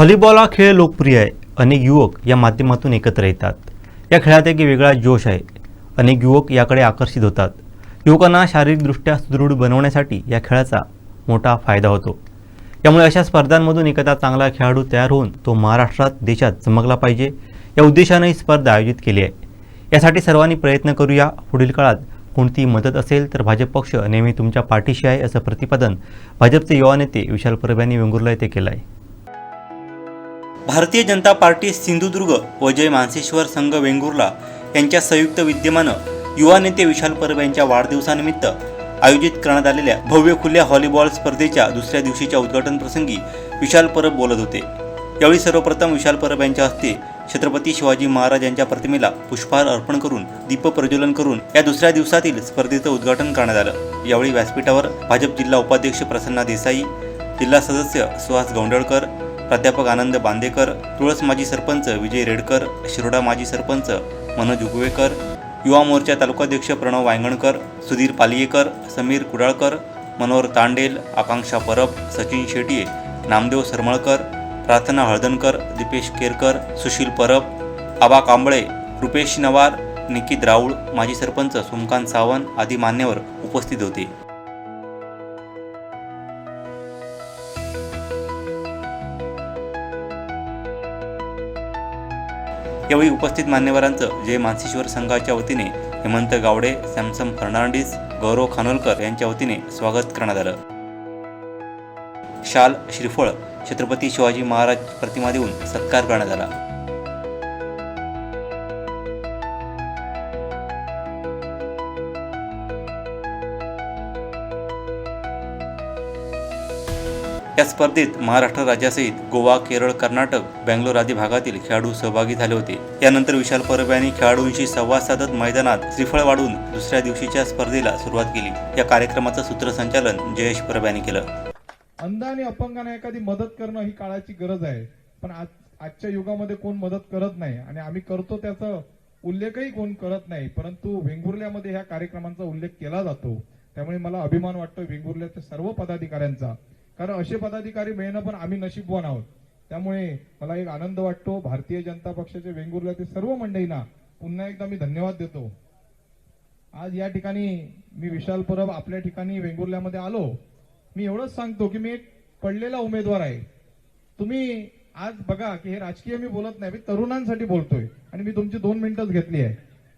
Volleyball हा खेळ लोकप्रिय आहे. अनेक युवक या माध्यमातून एकत्र येतात. या खेळात एक वेगळा जोश आहे. अनेक युवक याकडे आकर्षित होतात. युवकांना शारीरिकदृष्ट्या सुदृढ बनवण्यासाठी या खेळाचा मोठा फायदा होतो. यामुळे अशा स्पर्धांमधून एखादा चांगला खेळाडू तयार होऊन तो महाराष्ट्रात देशात चमकला पाहिजे या उद्देशाने ही स्पर्धा आयोजित केली आहे. यासाठी सर्वांनी प्रयत्न करूया. पुढील काळात कोणती मदत असेल तर भाजप पक्ष नेहमी तुमच्या पाठीशी आहे असं प्रतिपादन भाजपचे युवा नेते विशाल परब यांनी वेंगुर्ला येथे केलं आहे भारतीय जनता पार्टी सिंधुदुर्ग व जय मानसेश्वर संघ वेंगुर्ला यांच्या संयुक्त विद्यमानं युवा नेते विशाल परब यांच्या वाढदिवसानिमित्त आयोजित करण्यात आलेल्या भव्य खुल्या व्हॉलीबॉल स्पर्धेच्या दुसऱ्या दिवशीच्या उद्घाटन प्रसंगी विशाल परब बोलत होते. यावेळी सर्वप्रथम विशाल परब यांच्या हस्ते छत्रपती शिवाजी महाराज यांच्या प्रतिमेला पुष्पहार अर्पण करून दीप प्रज्वलन करून या दुसऱ्या दिवसातील स्पर्धेचं उद्घाटन करण्यात आलं. यावेळी व्यासपीठावर भाजप जिल्हा उपाध्यक्ष प्रसन्ना देसाई जिल्हा सदस्य सुहास गौंडळकर प्राध्यापक आनंद बांदेकर तुळस माजी सरपंच विजय रेडकर शिरोडा माजी सरपंच मनोज उगवेकर युवा मोर्चा तालुकाध्यक्ष प्रणव वायंगणकर सुधीर पालियेकर समीर कुडाळकर मनोहर तांडेल आकांक्षा परब सचिन शेटिये नामदेव सरमळकर प्रार्थना हळदणकर दीपेश केरकर सुशील परब आबा कांबळे रुपेश नवार निकित राऊळ माजी सरपंच सोमकांत सावंत आदी मान्यवर उपस्थित होते. यावेळी उपस्थित मान्यवरांचं जय मानसेश्वर संघाच्या वतीने हेमंत गावडे सॅमसम फर्नांडिस गौरव खानोलकर यांच्या वतीने स्वागत करण्यात आलं. शाल श्रीफळ छत्रपती शिवाजी महाराज प्रतिमा देऊन सत्कार करण्यात आला. या स्पर्धेत महाराष्ट्र राज्यासहित गोवा केरळ कर्नाटक बेंगलोर आदी भागातील खेळाडू सहभागी झाले होते. यानंतर विशाल परब यांनी खेळाडूंशी संवाद साधत मैदानात श्रीफळ वाढून दुसऱ्या दिवशीच्या स्पर्धेला सुरुवात केली. या कार्यक्रमाचं सूत्रसंचालन जयेश परब यांनी केलं. अंध आणि अपंगांना एखादी मदत करणं ही काळाची गरज आहे. पण आज आजच्या युगामध्ये कोण मदत करत नाही आणि आम्ही करतो त्याचा उल्लेखही कोण करत नाही परंतु वेंगुर्ल्यामध्ये ह्या कार्यक्रमांचा उल्लेख केला जातो. त्यामुळे मला अभिमान वाटतो वेंगुर्ल्याच्या सर्व पदाधिकाऱ्यांचा. कारण असे पदाधिकारी मिळणं पण आम्ही नशीबवान आहोत. त्यामुळे मला एक आनंद वाटतो. भारतीय जनता पक्षाचे वेंगुर्ल्यातील सर्व मंडळींना पुन्हा एकदा मी धन्यवाद देतो. आज या ठिकाणी मी विशाल परब आपल्या ठिकाणी वेंगुर्ल्यामध्ये आलो. मी एवढंच सांगतो की मी एक पडलेला उमेदवार आहे. तुम्ही आज बघा की हे राजकीय मी बोलत नाही मी तरुणांसाठी बोलतोय. आणि मी तुमची दोन मिनिटंच घेतली आहे.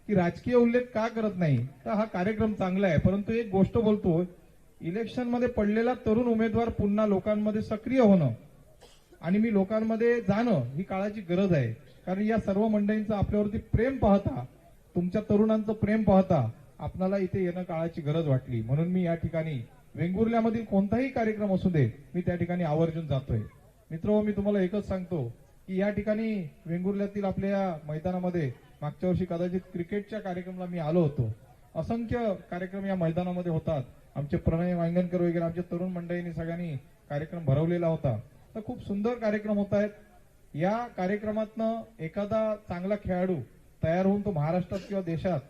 की राजकीय उल्लेख का करत नाही? तर हा कार्यक्रम चांगला आहे. परंतु एक गोष्ट बोलतो इलेक्शनमध्ये पडलेला तरुण उमेदवार पुन्हा लोकांमध्ये सक्रिय होणं आणि मी लोकांमध्ये जाणं ही काळाची गरज आहे. कारण या सर्व मंडळींचं आपल्यावरती प्रेम पाहता तुमच्या तरुणांचं प्रेम पाहता आपणाला इथे येणं काळाची गरज वाटली. म्हणून मी या ठिकाणी वेंगुर्ल्यामधील कोणताही कार्यक्रम असू दे मी त्या ठिकाणी आवर्जून जातोय. मित्र मी तुम्हाला एकच सांगतो की या ठिकाणी वेंगुर्ल्यातील आपल्या मैदानामध्ये मागच्या वर्षी कदाचित क्रिकेटच्या कार्यक्रमाला मी आलो होतो. असंख्य कार्यक्रम या मैदानामध्ये होतात. आमचे प्रणय वांगणकर वगैरे आमच्या तरुण मंडळींनी सगळ्यांनी कार्यक्रम भरवलेला होता. तर खूप सुंदर कार्यक्रम होत आहेत. या कार्यक्रमातनं एखादा चांगला खेळाडू तयार होऊन तो महाराष्ट्रात किंवा देशात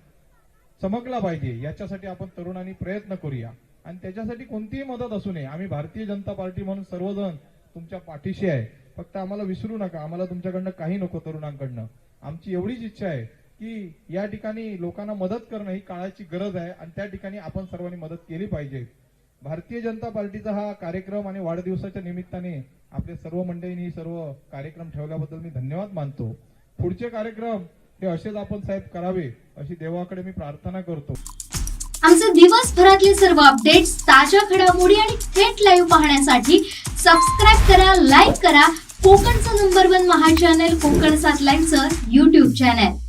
चमकला पाहिजे याच्यासाठी आपण तरुणांनी प्रयत्न करूया. आणि त्याच्यासाठी कोणतीही मदत असू नये. आम्ही भारतीय जनता पार्टी म्हणून सर्वजण तुमच्या पाठीशी आहे. फक्त आम्हाला विसरू नका. आम्हाला तुमच्याकडनं काही नको तरुणांकडनं. आमची एवढीच इच्छा आहे की या ठिकाणी लोकांना मदत करणं ही काळाची गरज आहे आणि त्या ठिकाणी आपण सर्वांनी मदत केली पाहिजे. भारतीय जनता पार्टीचा हा कार्यक्रम आणि वाढदिवसाच्या निमित्ताने आपले सर्व मंडळींनी सर्व कार्यक्रम ठेवल्याबद्दल मी धन्यवाद मानतो. पुढचे कार्यक्रम हे असेच आपण साहेब करावे अशी देवाकडे मी प्रार्थना करतो. आमचे दिवसभरातले सर्व अपडेट्स ताज्या घडामोडी आणि थेट लाईव्ह पाहण्यासाठी सबस्क्राईब करा लाईक करा. कोकणचं नंबर वन महा चॅनल कोकण सात लाईव्हचं युट्यूब चॅनल